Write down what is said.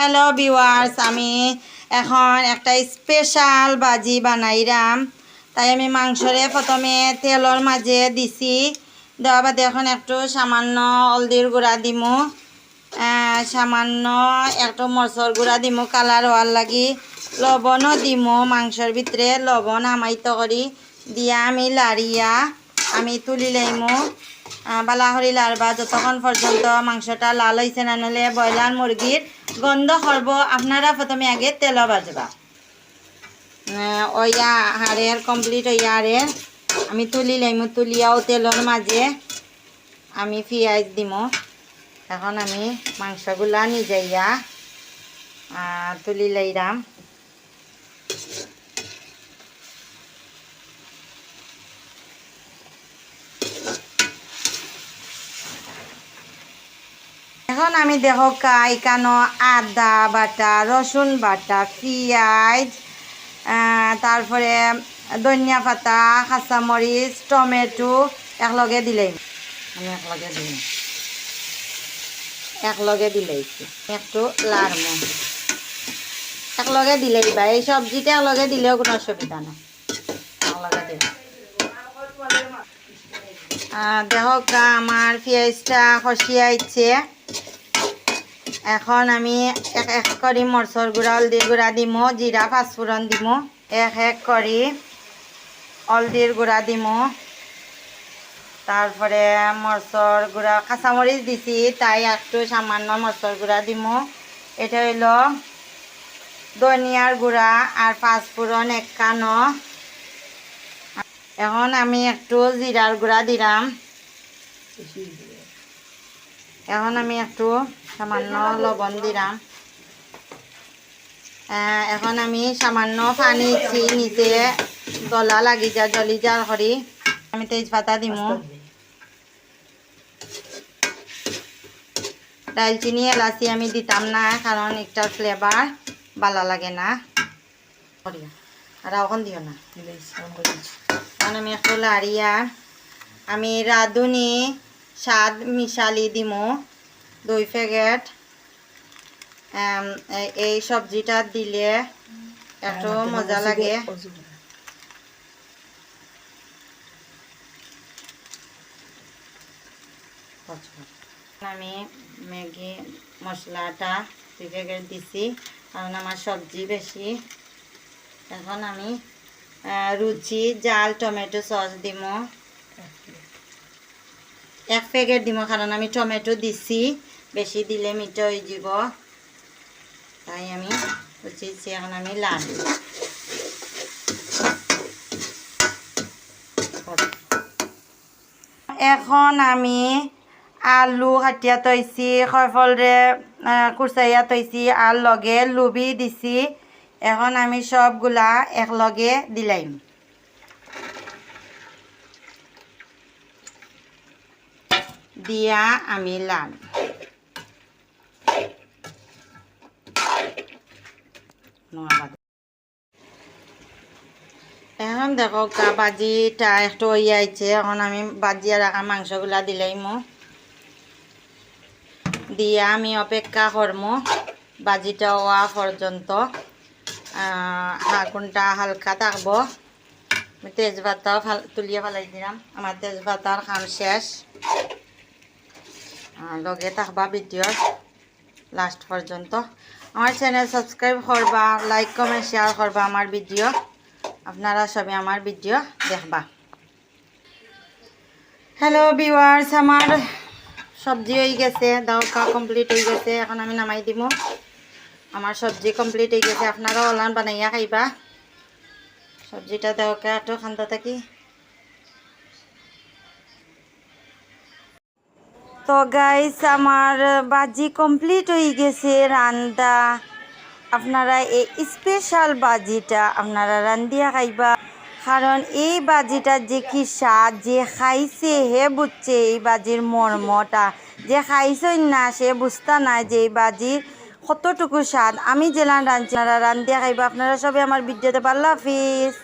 Hello viewers আমি এখন একটা স্পেশাল বাজি বানাইরাম তাই আমি মাংসরে প্রথমে তেলর মাঝে দিছি। দেওয়া বাদে এখন একটু সামান্য হলদির গুঁড়া দিমু। সামান্য একটু মরচর গুঁড়া দিমু কালার হওয়ার লাগি লবণও দিমু মাংসর ভিতরে লবণ আমাইত করি দিয়া আমি লাড়িয়া আমি তুলি লাইমু। আহ, বালা হরি লাড়বা যতক্ষণ পর্যন্ত মাংসটা লাল হয়েছে না নলে ব্রয়লার মুরগির গন্ধ করব আপনারা প্রথমে আগে তেল বাজবা। ওইয়া হাড়ের কমপ্লিট ওইয়া হাড়ের আমি তুলি লাইমু তুলিয়াও তেলর মাঝে আমি পিঁয়াজ দিমু। এখন আমি মাংসগুলা নিজেইয়া তুলি লাইরাম এখন আমি দেখো এখানো আদা বাটা রসুন বাটা পেঁয়াজ তারপরে ধনিয়া পাতা কাঁচামরিচ টমেটো একলগে দিলেই। আমি একলগে দিলাম একলগে দিলেইছি একটু লাড়মো একলগে দিলেই বা এই সবজিটা একলগে দিলেও কোনো অসুবিধা নাই। একলগে দিলাম। আহ, দেখো আমার পেঁয়াজটা খসিয়াইছে এখন আমি এক এক করে মরচর গুঁড়া হলদির গুঁড়া দিমো জিরা পাঁচফোড়ন দিমো। এক এক করে হলদির গুঁড়া দিমো। তারপরে মরচর গুঁড়া কাঁচামরিচ দিছি, তাই একটু সামান্য মরচর গুঁড়া দিমো। এটা হইল ধনিয়ার গুঁড়া আর পাঁচফোড়ন এক কানো এখন আমি একটু জিরার গুঁড়া দিলাম। এখন আমি একটু সামান্য লবণ দিলাম। এখন আমি সামান্য পানি দিচ্ছি নিচে গলা লাগি যা জলি যার করি আমি তেজপাতা দিমু। দালচিনি এলাচি আমি দিতাম না কারণ একটার ফ্লেভার ভালো লাগে না। আর এখন দিও না। এখন আমি একটু লাড়িয়া আমি রাঁধুনি। স্বাদ মিশালি দিমু দুই প্যাকেট। এই সবজিটা দিলে একটু মজা লাগে। আমি ম্যাগি মশলাটা দুই প্যাকেট দিছি কারণ আমার সবজি বেশি। এখন আমি রুচি জাল টমেটো সস দিব এক প্যাকেট দিব কারণ আমি টমেটো দিছি। বেশি দিলে মিঠা হয়ে যাব তাই আমি বুঝিছি এখন আমি লাল। এখন আমি আলু কাটিয়া তৈছি সফলরে কুচাইয়া তৈছি আর লগে লুবি দিছি। এখন আমি সবগুলা একলগে দিলাইম। দিয়া আমি লাল এখন দেখো বাজিটা একটু ইয়ে আইছে এখন আমি বাজিয়া রাখা মাংসগুলা দিলাইমো দিয়া আমি অপেক্ষা করমু বাজিটা হওয়া পর্যন্ত। আগুনটা হালকা থাকব। তেজপাতাও তুলিয়ে ফেলাই দিলাম। আমার তেজপাতার কাম শেষ। লগে থাকবা ভিডিওর লাস্ট পর্যন্ত। আমার চ্যানেল সাবস্ক্রাইব করবা লাইক কমেন্ট শেয়ার করবা আমার ভিডিও। আপনারা সবাই আমার ভিডিও দেখবা। হ্যালো ভিউয়ার্স আমার সবজি হয়ে গেছে, দাওকা কমপ্লিট হয়ে গেছে, এখন আমি নামাই দিব আমার সবজি কমপ্লিট হয়ে গেছে, আপনারা ওলান বানাইয়া খাইবা। সবজিটা দেওয়াকে একটু খান্দা থাকি। তো গাইস আমার বাজি কমপ্লিট হয়ে গেছে রান্দা। আপনারা এই স্পেশাল বাজিটা আপনারা রান্দিয়া খাইবা। কারণ এই বাজিটা যে কি স্বাদ, যে খাইছে হে বুঝছে এই বাজির মর্মটা। যে খাইছই না, সে বুঝতা নাই যে এই বাজির কতটুকু স্বাদ। আমি জেলান রাঁধছি, আপনারা রান্দিয়া খাইবা। আপনারা সবাই আমার ভিডিওতে পারলা হাফিজ।